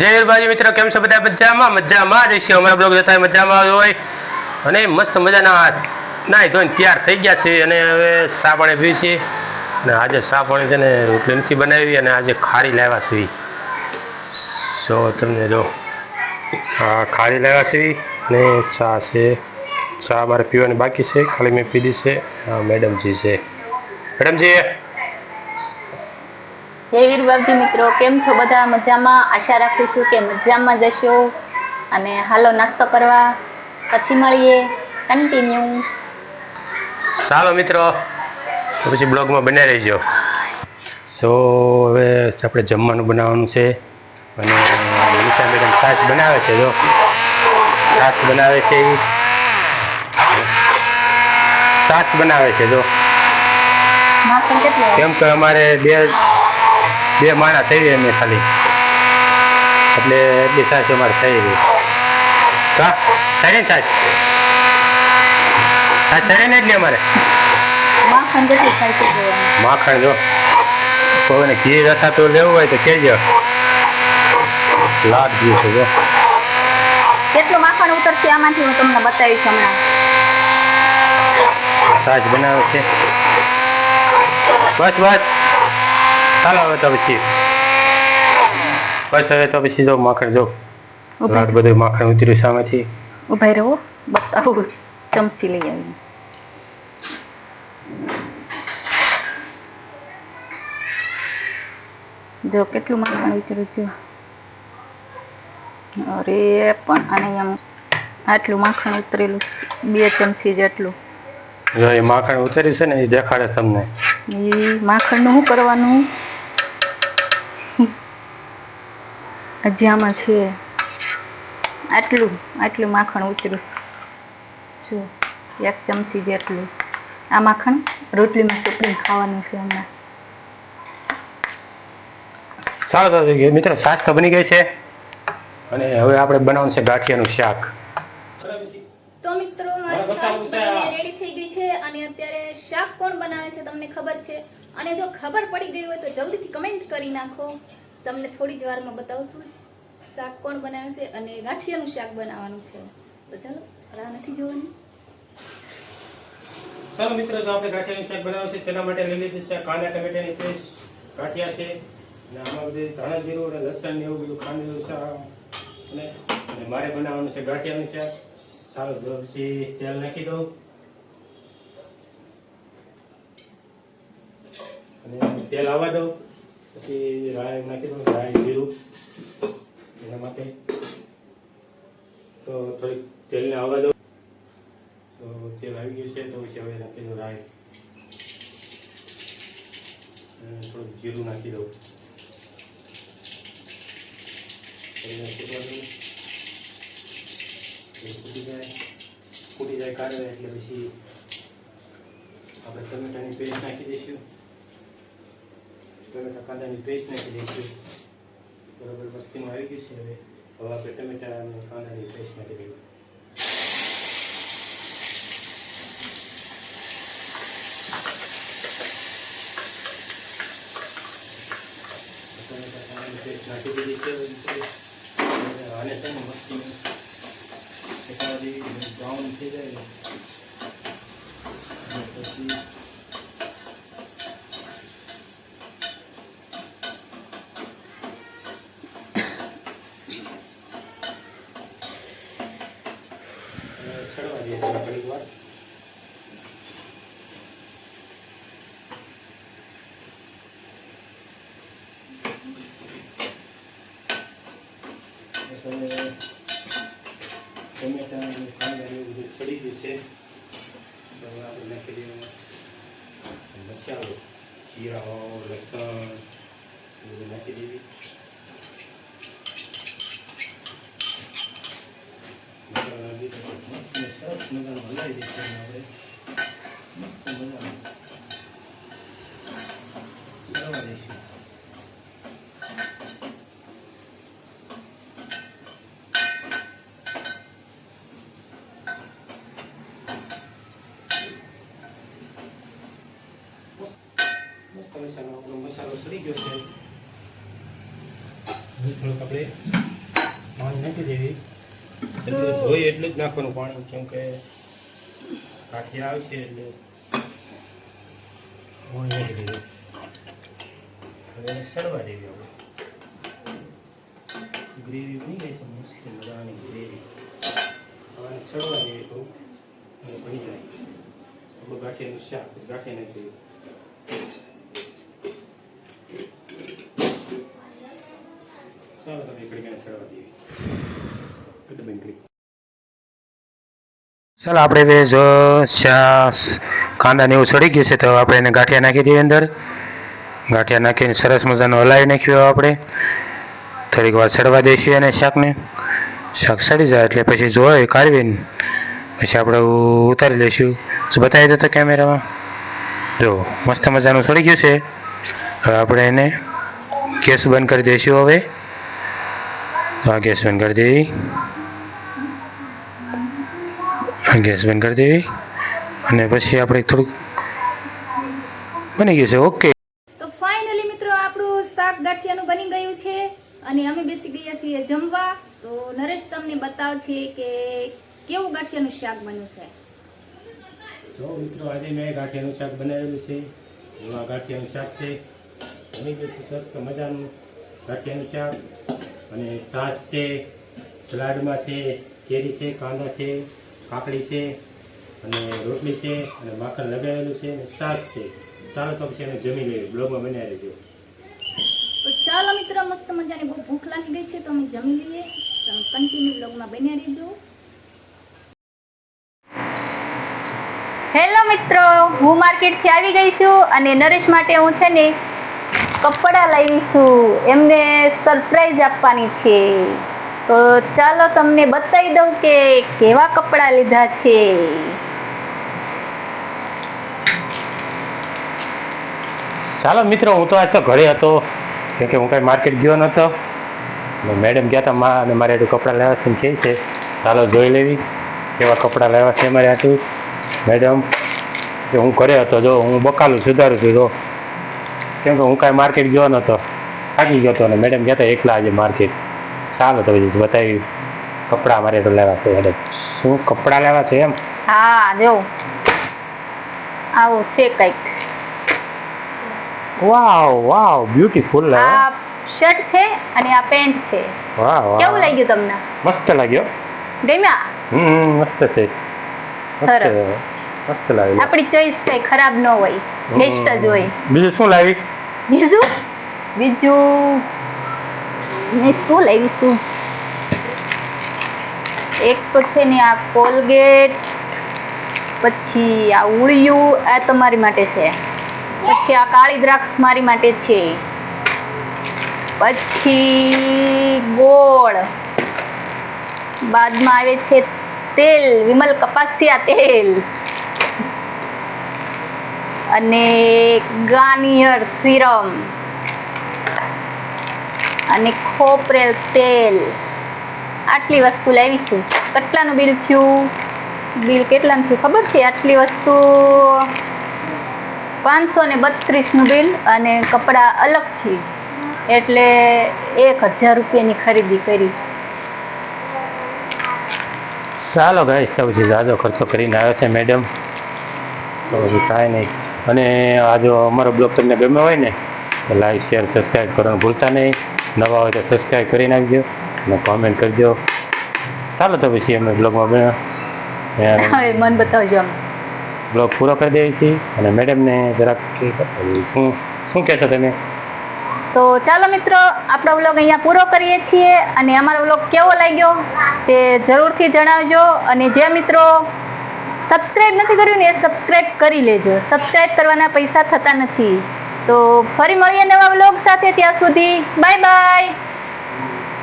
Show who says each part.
Speaker 1: જય મિત્ર, કેમ છો બધા? મજામાં? મજામાં જ છે અમારા બ્લોગ જતા મજામાં હોય. અને મસ્ત મજાના નાઈ ધોઈને તૈયાર થઈ ગયા છે. અને હવે સાપણે પાણી પીવી છે. અને આજે સાપણે પાણી છે ને રોટલી નથી બનાવી અને આજે ખારી લાવ્યા છે. તો તમને જો, હા, ખારી લાવ્યા છે. ને ચા છે. ચા મારે પીવાની બાકી છે. ખાલી મેં પીધી છે. મેડમજી છે. મેડમજી
Speaker 2: જય વીરબાબજી મિત્રો કેમ છો બધા? મજામાં? આશા રાખું છું કે મજામાં જશો અને હાલો નાસ્તો કરવા પછી મળીએ. કન્ટિન્યુ
Speaker 1: ચાલો મિત્રો તો પછી બ્લોગમાં બને રહીજો. સો હવે આપણે જમવાનું બનાવવાનું છે. અને મનીષા મેડમ છાશ બનાવે છે જો. છાશ બનાવે છે ઈ. છાશ બનાવે છે જો. કેમ કે અમારે બે બે માણા થઈ અમે ખાલી. એટલે એટલી છાશ અમારે થઈ રહી. કા ને છાશ છાશ ને એટલી અમારે.
Speaker 2: માખણ
Speaker 1: જો. કોઈને ઘી રસા તો લેવું હોય તો કેજો. લાભ ઘી છે જો.
Speaker 2: કેટલું માખણ ઉતરશે આમાંથી હું તમને બતાવીશ હમણાં.
Speaker 1: સાચ બનાવે છે. બસ બસ. ચાલો હવે તો પછી. બસ હવે તો પછી જો માખણ જો. રાત બધું માખણ ઉતર્યું સામેથી.
Speaker 2: ઉભાઈ રહો. બતાવું. ચમચી લઈ આવી જો કેટલું માખણ ઉતર્યું છે? અરે પણ આને આમ આટલું માખણ ઉતરેલું. બે ચમચી જેટલું.
Speaker 1: જો એ માખણ ઉતર્યું છે ને એ દેખાડે તમને.
Speaker 2: એ માખણનું શું કરવાનું? હજી છે. આટલું આટલું માખણ ઉતર્યું. જો એક ચમચી જેટલું. આ માખણ રોટલીમાં ચોપડીને ખાવાનું છે હમણાં.
Speaker 1: ચાલો તો મિત્રો શાક બની ગઈ છે. અને હવે આપણે બનાવવાનું છે ગાંઠિયાનું શાક.
Speaker 3: તો મિત્રો મારી છાશ બનીને રેડી થઈ ગઈ છે અને અત્યારે શાક કોણ બનાવે છે તમને ખબર છે? અને જો ખબર પડી ગઈ હોય તો જલ્દીથી કમેન્ટ કરી નાખો. તમને થોડી જ વારમાં બતાવશું. શાક કોણ બનાવ્યું છે અને ગાંઠિયાનું શાક બનાવવાનું છે? તો ચાલો રાહ નથી જોવાની.
Speaker 1: ચાલો મિત્રો, તો આપણે ગાંઠિયાનું શાક બનાવ્યું છે. તેના માટે લઈ લીધું છે કાંદા ટમેટાની ફ્રેશ ગાંઠિયા છે, અને આમાં બધું ધાણા જીરું અને લસણ ને એવું બધું ખાંડેલું છે. અને મારે બનાવવાનું છે ગાંઠિયાનું શાક. ચાલો જો પછી તેલ નાખી દઉં. અને તેલ આવવા દઉં. પછી રાય નાખી દઉં રાય જીરું. એના માટે. તો થોડીક તેલને આવવા દો. તો તેલ આવી ગયું છે, તો પછી હવે નાખી દઉં રાઈ થોડુંક જીરું નાખી દઉં. ફૂટી જાય. ફૂટી જાય કાઢે એટલે પછી આપણે ટમેટાની પેસ્ટ નાખી દઈશું. ટમેટા કાંદાની પેસ્ટ નાખી દઈશું. બરાબર મસ્તીમાં આવી ગયું છે હવે. હવે આપણે ટમેટા અને કાંદાની નાખી દઈએ ટમેટા કાંદાની પેસ્ટ નાખી દીધી છે હવે આપણે આને છે ને મસ્તી એકાદ બ્રાઉન થઈ જાય ને અને પછી અને છડવા દઈએ થોડા ઘડીક વાર હવે ટમેટા અને કાંદા એવું બધું સડી ગયું છે. હવે આપણે નાખી દઈએ મસાલો જીરા લસણ બધું નાખી દેવી મસાલો નાખી દીધો તો મસ્ત ને સરસ મજાનું હલાવી દઈશું એને આપણે મસ્ત મજાનું સરવા દઈશું મસ્ત મસાલો આપણો મસાલો સડી ગયો છે થોડુંક આપણે પાણી નાખી દેવી હોય એટલું જ નાખવાનું પાણી કેમ કે કાઠિયા આવશે એટલે પાણી નાખી દેવી હવે સડવા દેવી આપણે ગ્રેવી બની ગઈ છે મસ્ત મજાની ગ્રેવી હવે ચડવા દેવી થોડું અને જાય આપણું ગાંઠિયાનું શાક ગાંઠિયા નાખી દેવું ચાલો આપણે હવે જો કાંદાને એવું સડી ગયું છે તો આપણે એને ગાંઠિયા નાખી દઈએ અંદર. ગાંઠિયા નાખીને સરસ મજાનું હલાવી નાખ્યું આપણે. થોડીક વાર સડવા દઈશું એને શાકને. શાક સડી જાય એટલે પછી જોઈ કાઢવીને પછી આપણે ઉતારી લઈશું. બતાવી દો તો કેમેરામાં. જો, મસ્ત મજાનું સડી ગયું છે. હવે આપણે એને ગેસ બંધ કરી દઈશું હવે. ગેસ બંધ કરી દેવી ગેસ બંધ કરી દેવી અને પછી આપણે થોડુંક બની ગયું છે. ઓકે.
Speaker 3: તો ફાઇનલી મિત્રો આપણું શાક ગાંઠિયાનું બની ગયું છે. અને અમે બેસી ગયા છીએ જમવા. તો નરેશ તમને બતાવશે કે કેવું ગાંઠિયાનું શાક બન્યું છે.
Speaker 1: જો મિત્રો આજે મેં ગાંઠિયાનું શાક બનાવેલું છે. જો ગાંઠિયાનું શાક છે. બની ગયું છે. સસ્ત મજાનું ગાંઠિયાનું શાક. અને સાસ છે સલાડમાં છે કેરી છે કાંદા છે કાકડી છે અને રોટલી છે અને માખણ લગાવેલું છે અને સાસ છે. સારો તો છે એને જમી લઈએ બ્લોગમાં બનાવી લેજો
Speaker 3: તો ચાલો મિત્રો મસ્ત મજાની બહુ ભૂખ લાગી ગઈ છે તો અમે જમી લઈએ. તમે કન્ટિન્યુ બ્લોગમાં બન્યા રહેજો.
Speaker 2: હેલો મિત્રો હું માર્કેટથી આવી ગઈ છું અને નરેશ માટે હું છે ને કપડાં લાવી છું એમને સરપ્રાઈઝ આપવાની છે. તો ચાલો તમને બતાવી દઉં કે કેવા કપડાં લીધા છે.
Speaker 1: ચાલો મિત્રો, હું તો આજ તો ઘરે હતો. કેમ કે હું કાંઈ માર્કેટ ગયો નહોતો. મેડમ ગયા હતા મા અને મારે એટલું કપડાં લેવા છે કે છે. ચાલો જોઈ લેવી કેવા કપડાં લેવા છે મારે હતું મેડમ કે હું ઘરે હતો, જો હું બકાલું સુધારું છું, જો. કેમ કે હું કાંઈ માર્કેટ ગયો નહોતો. થાકી ગયો હતો અને મેડમ કહેતા એકલા આજે માર્કેટ ચાલો તો પછી બતાવી કપડાં મારે તો લેવા છે મેડમ શું? કપડાં લેવા છે એમ?
Speaker 2: હા જો. આવું છે કંઈક.
Speaker 1: વાવ વાવ બ્યુટીફુલ
Speaker 2: આ શર્ટ છે અને આ પેન્ટ છે.
Speaker 1: વાહ વાહ.
Speaker 2: કેવું લાગ્યું તમને?
Speaker 1: મસ્ત લાગ્યો.
Speaker 2: ગમ્યા?
Speaker 1: હમ મસ્ત છે.
Speaker 2: સરસ.
Speaker 1: મસ્ત લાગ્યું
Speaker 2: આપણી ચોઈસ છે ખરાબ ન હોય. બેસ્ટ જ હોય.
Speaker 1: બીજું શું લાવી?
Speaker 2: બીજું? બીજું? મેં શું લાવી શું? એક તો છે ને આ કોલગેટ પછી આ ઉળિયું આ તમારી માટે છે. પછી આ કાળી દ્રાક્ષ મારી માટે છે. પછી ગોળ. બાદમાં આવે છે તેલ વિમલ કપાસિયા તેલ. અને ગાર્નિયર સિરમ. અને ખોપરેલ તેલ. આટલી વસ્તુ લાવી છું. કેટલાનું બિલ થયું? બિલ કેટલાનું થયું? ખબર છે? આટલી વસ્તુ પાંચસો ને બત્રીસનું બિલ અને કપડાં અલગથી એટલે એક હજાર રૂપિયાની ખરીદી કરી.
Speaker 1: ચાલો ગાઈશ તો પછી જાજો ખર્ચો કરીને આવ્યો છે મેડમ તો પછી કાંઈ નહીં. અને આ જો અમારો બ્લોગ તમને ગમ્યો હોય ને તો લાઈક શેર સબસ્ક્રાઈબ કરવાનું ભૂલતા નહીં. નવા હોય તો સબસ્ક્રાઈબ કરી નાખજો અને કોમેન્ટ કરજો. ચાલો તો પછી અમે બ્લોગમાં
Speaker 2: મન બતાવજો
Speaker 1: બ્લોગ પૂરો કરી દઈએ છીએ અને મેડમને જરાક શું શું કહેશો તમે?
Speaker 2: તો ચાલો મિત્રો આપણો વ્લોગ અહીંયા પૂરો કરીએ છીએ અને અમારો વ્લોગ કેવો લાગ્યો તે જરૂરથી જણાવજો. અને જે મિત્રો સબસ્ક્રાઇબ નથી કર્યું ને એ સબસ્ક્રાઇબ કરી લેજો. સબસ્ક્રાઇબ કરવાના પૈસા થતા નથી. તો ફરી મળીએ નવા વ્લોગ સાથે. ત્યાં સુધી બાય બાય